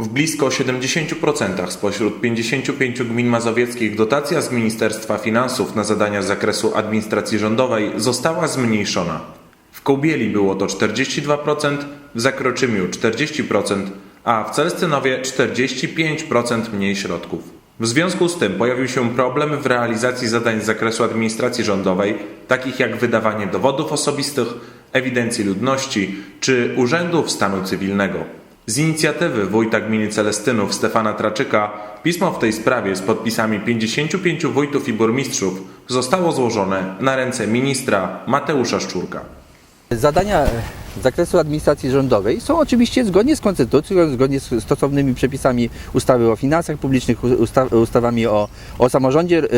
W blisko 70% spośród 55 gmin mazowieckich dotacja z Ministerstwa Finansów na zadania z zakresu administracji rządowej została zmniejszona. W Kołbieli było to 42%, w Zakroczymiu 40%, a w Celstynowie 45% mniej środków. W związku z tym pojawił się problem w realizacji zadań z zakresu administracji rządowej, takich jak wydawanie dowodów osobistych, ewidencji ludności czy urzędów stanu cywilnego. Z inicjatywy wójta gminy Celestynów Stefana Traczyka pismo w tej sprawie z podpisami 55 wójtów i burmistrzów zostało złożone na ręce ministra Mateusza Szczurka. Zadania z zakresu administracji rządowej są oczywiście zgodnie z konstytucją, zgodnie z stosownymi przepisami ustawy o finansach publicznych, usta ustawami o, o samorządzie yy,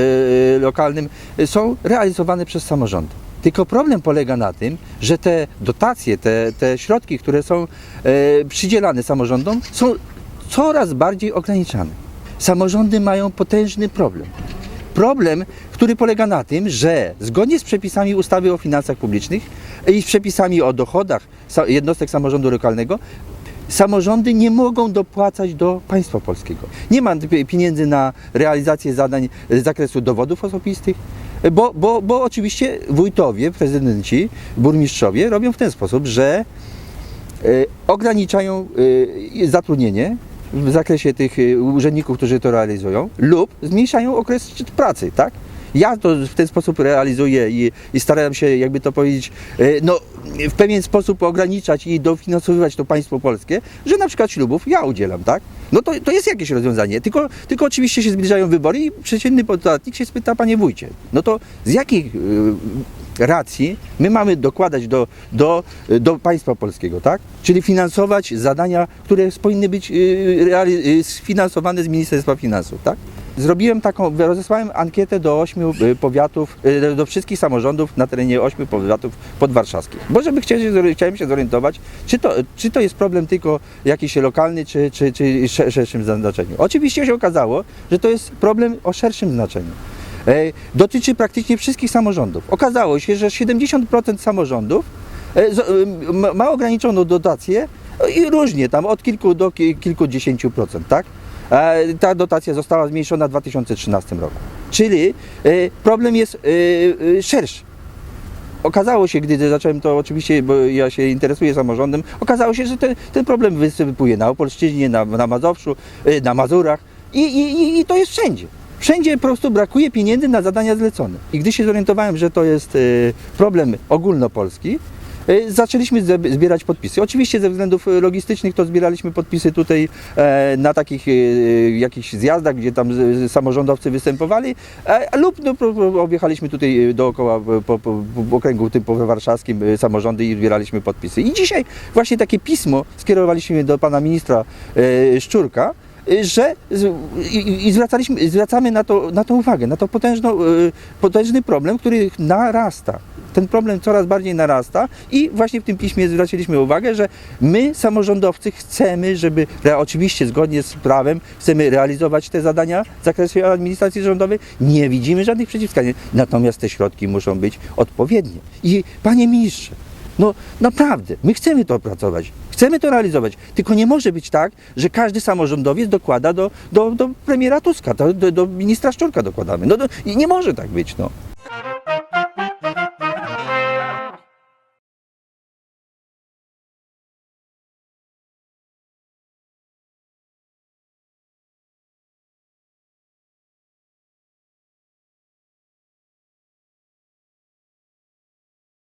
lokalnym, yy, są realizowane przez samorządy. Tylko problem polega na tym, że te dotacje, te, te środki, które są yy, przydzielane samorządom, są coraz bardziej ograniczane. Samorządy mają potężny problem. Problem, który polega na tym, że zgodnie z przepisami ustawy o finansach publicznych i z przepisami o dochodach jednostek samorządu lokalnego, samorządy nie mogą dopłacać do państwa polskiego. Nie ma pi- pieniędzy na realizację zadań z zakresu dowodów osobistych, bo, bo, bo oczywiście wójtowie, prezydenci, burmistrzowie robią w ten sposób, że e, ograniczają e, zatrudnienie w zakresie tych e, urzędników, którzy to realizują, lub zmniejszają okres pracy, tak? Ja to w ten sposób realizuję i, i staram się, jakby to powiedzieć, e, no, w pewien sposób ograniczać i dofinansowywać to państwo polskie, że na przykład ślubów ja udzielam, tak? No to, to jest jakieś rozwiązanie, tylko, tylko oczywiście się zbliżają wybory i przeciętny podatnik się spyta, panie wójcie, no to z jakich y, racji my mamy dokładać do, do, do państwa polskiego, tak? Czyli finansować zadania, które powinny być y, sfinansowane z Ministerstwa Finansów, tak? Zrobiłem taką, rozesłałem ankietę do ośmiu y, powiatów, y, do wszystkich samorządów na terenie ośmiu powiatów podwarszawskich. Bo żeby chcieć, chciałem się zorientować, czy to, czy to jest problem tylko jakiś lokalny, czy, czy, czy sze- szerszym znaczeniu. Oczywiście się okazało, że to jest problem o szerszym znaczeniu. E, Dotyczy praktycznie wszystkich samorządów. Okazało się, że 70% samorządów e, ma- ograniczoną dotację i różnie tam od kilku do ki- kilkudziesięciu procent, tak? E, Ta dotacja została zmniejszona w 2013 roku. Czyli e, problem jest e, szerszy. Okazało się, gdy zacząłem to oczywiście, bo ja się interesuję samorządem, okazało się, że ten, ten problem występuje na Opolszczyźnie, na, na Mazowszu, na Mazurach i, i, i- to jest wszędzie. Wszędzie po prostu brakuje pieniędzy na zadania zlecone. I gdy się zorientowałem, że to jest problem ogólnopolski, zaczęliśmy ze- zbierać podpisy. Oczywiście ze względów y, logistycznych to zbieraliśmy podpisy tutaj e, na takich y, jakichś zjazdach, gdzie tam samorządowcy występowali, e, lub no, objechaliśmy tutaj y, dookoła po, po, po, okręgu typowo warszawskim y, samorządy i zbieraliśmy podpisy. I dzisiaj właśnie takie pismo skierowaliśmy do pana ministra e, Szczurka, y, że i, zwracamy na to, na to uwagę, na to potężną, y, potężny problem, który narasta. Ten problem coraz bardziej narasta i właśnie w tym piśmie zwraciliśmy uwagę, że my, samorządowcy, chcemy, żeby, oczywiście zgodnie z prawem, chcemy realizować te zadania w zakresie administracji rządowej. Nie widzimy żadnych przeciwwskazań, natomiast te środki muszą być odpowiednie. I panie ministrze, no naprawdę, my chcemy to opracować, chcemy to realizować, tylko nie może być tak, że każdy samorządowiec dokłada do, do, do premiera Tuska, do, do, ministra Szczurka dokładamy. No, do, nie może tak być, no.